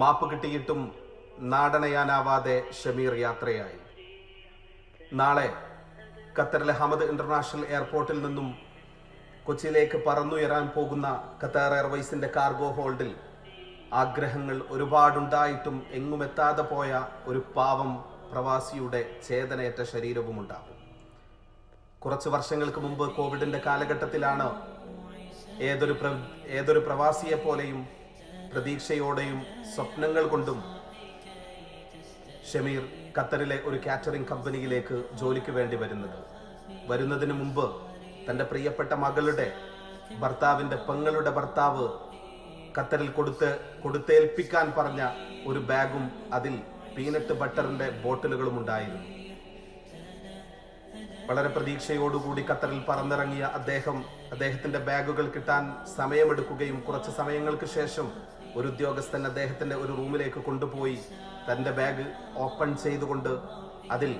മാപ്പ് കിട്ടിയിട്ടും നാടണയാനാവാതെ ഷമീർ യാത്രയായി. നാളെ ഖത്തറിലെ ഹമദ് ഇന്റർനാഷണൽ എയർപോർട്ടിൽ നിന്നും കൊച്ചിയിലേക്ക് പറന്നുയരാൻ പോകുന്ന ഖത്തർ എയർവേസിന്റെ കാർഗോ ഹോൾഡിൽ ആഗ്രഹങ്ങൾ ഒരുപാടുണ്ടായിട്ടും എങ്ങുമെത്താതെ പോയ ഒരു പാവം പ്രവാസിയുടെ ചേതനയേറ്റ ശരീരവും ഉണ്ടാകും കുറച്ച് വർഷങ്ങൾക്ക് മുമ്പ് കോവിഡിന്റെ കാലഘട്ടത്തിലാണ് ഏതൊരു ഏതൊരു പ്രവാസിയെ പോലെയും പ്രതീക്ഷയോടെയും സ്വപ്നങ്ങൾ കൊണ്ടും ഷമീർ ഖത്തറിലെ ഒരു കാറ്ററിംഗ് കമ്പനിയിലേക്ക് ജോലിക്ക് വേണ്ടി വരുന്നത്. വരുന്നതിന് മുമ്പ് തന്റെ പ്രിയപ്പെട്ട മകളുടെ ഭർത്താവിന്റെ പെങ്ങളുടെ ഭർത്താവ് ഖത്തറിൽ കൊടുത്ത് കൊടുത്തേൽപ്പിക്കാൻ പറഞ്ഞ ഒരു ബാഗും അതിൽ പീനട്ട് ബട്ടറിന്റെ ബോട്ടിലുകളും ഉണ്ടായിരുന്നു. വളരെ പ്രതീക്ഷയോടുകൂടി ഖത്തറിൽ പറന്നിറങ്ങിയ അദ്ദേഹം അദ്ദേഹത്തിന്റെ ബാഗുകൾ കിട്ടാൻ സമയമെടുക്കുകയും കുറച്ച് സമയങ്ങൾക്ക് ശേഷം ഒരു ഉദ്യോഗസ്ഥൻ അദ്ദേഹത്തിന്റെ ഒരു റൂമിലേക്ക് കൊണ്ടുപോയി തന്റെ ബാഗ് ഓപ്പൺ ചെയ്തുകൊണ്ട് അതിൽ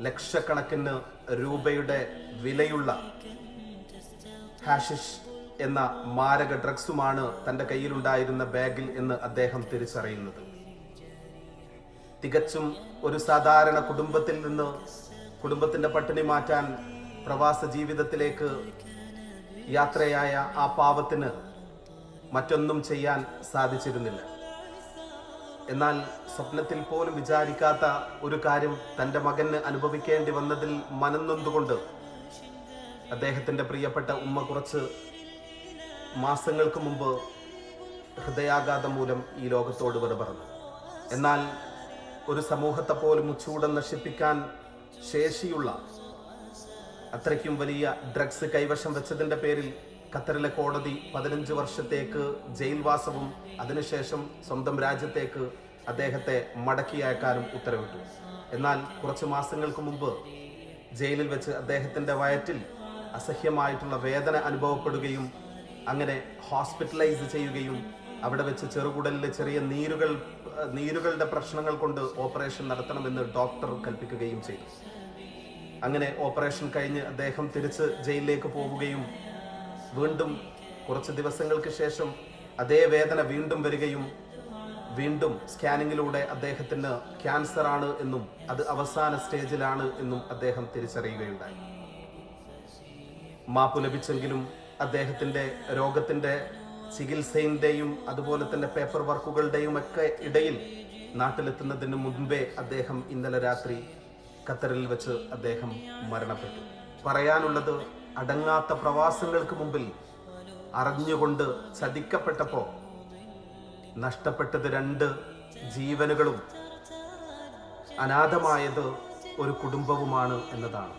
ലക്ഷക്കണക്കിന് രൂപയുടെ വിലയുള്ള ഹാഷിഷ് എന്ന മാരക ഡ്രഗ്സുമാണ് തന്റെ കയ്യിലുണ്ടായിരുന്ന ബാഗിൽ എന്ന് അദ്ദേഹം തിരിച്ചറിയുന്നത്. തികച്ചും ഒരു സാധാരണ കുടുംബത്തിൽ നിന്ന് കുടുംബത്തിന്റെ പട്ടിണി മാറ്റാൻ പ്രവാസ ജീവിതത്തിലേക്ക് യാത്രയായ ആ പാവത്തിന് മറ്റൊന്നും ചെയ്യാൻ സാധിച്ചിരുന്നില്ല. എന്നാൽ സ്വപ്നത്തിൽ പോലും വിചാരിക്കാത്ത ഒരു കാര്യം തന്റെ മകന് അനുഭവിക്കേണ്ടി വന്നതിൽ മനന്നൊന്നുകൊണ്ട് അദ്ദേഹത്തിന്റെ പ്രിയപ്പെട്ട ഉമ്മ കുറച്ച് മാസങ്ങൾക്ക് മുമ്പ് ഹൃദയാഘാതം മൂലം ഈ ലോകത്തോട് വരെ പറഞ്ഞു എന്നാൽ ഒരു സമൂഹത്തെ പോലും ചൂടം നശിപ്പിക്കാൻ ശേഷിയുള്ള അത്രയ്ക്കും വലിയ ഡ്രഗ്സ് കൈവശം വെച്ചതിന്റെ പേരിൽ ഖത്തറിലെ കോടതി പതിനഞ്ച് വർഷത്തേക്ക് ജയിൽവാസവും അതിനുശേഷം സ്വന്തം രാജ്യത്തേക്ക് അദ്ദേഹത്തെ മടക്കി അയക്കാനും ഉത്തരവിട്ടു. എന്നാൽ കുറച്ച് മാസങ്ങൾക്ക് മുമ്പ് ജയിലിൽ വെച്ച് അദ്ദേഹത്തിന്റെ വയറ്റിൽ അസഹ്യമായിട്ടുള്ള വേദന അനുഭവപ്പെടുകയും അങ്ങനെ ഹോസ്പിറ്റലൈസ് ചെയ്യുകയും അവിടെ വെച്ച് ചെറുകുടലിലെ ചെറിയ നീരുകൾ നീരുകളുടെ പ്രശ്നങ്ങൾ കൊണ്ട് ഓപ്പറേഷൻ നടത്തണമെന്ന് ഡോക്ടർ കൽപ്പിക്കുകയും ചെയ്തു. അങ്ങനെ ഓപ്പറേഷൻ കഴിഞ്ഞ് അദ്ദേഹം തിരിച്ച് ജയിലിലേക്ക് പോവുകയും വീണ്ടും കുറച്ച് ദിവസങ്ങൾക്ക് ശേഷം അതേ വേദന വീണ്ടും വരികയും വീണ്ടും സ്കാനിങ്ങിലൂടെ അദ്ദേഹത്തിന് ക്യാൻസർ ആണ് എന്നും അത് അവസാന സ്റ്റേജിലാണ് എന്നും അദ്ദേഹം തിരിച്ചറിയുകയുണ്ടായി. മാപ്പ് ലഭിച്ചെങ്കിലും അദ്ദേഹത്തിന്റെ രോഗത്തിന്റെ ചികിത്സയുടെയും അതുപോലെ തന്നെ പേപ്പർ വർക്കുകളുടെയും ഒക്കെ ഇടയിൽ നാട്ടിലെത്തുന്നതിന് മുൻപേ അദ്ദേഹം ഇന്നലെ രാത്രി ഖത്തറിൽ വെച്ച് അദ്ദേഹം മരണപ്പെട്ടു. പറയാനുള്ളത് അടങ്ങാത്ത പ്രവാസങ്ങൾക്ക് മുമ്പിൽ അറിഞ്ഞുകൊണ്ട് ചതിക്കപ്പെട്ടപ്പോ നഷ്ടപ്പെട്ടത് രണ്ട് ജീവനുകളും അനാഥമായത് ഒരു കുടുംബവുമാണ് എന്നതാണ്.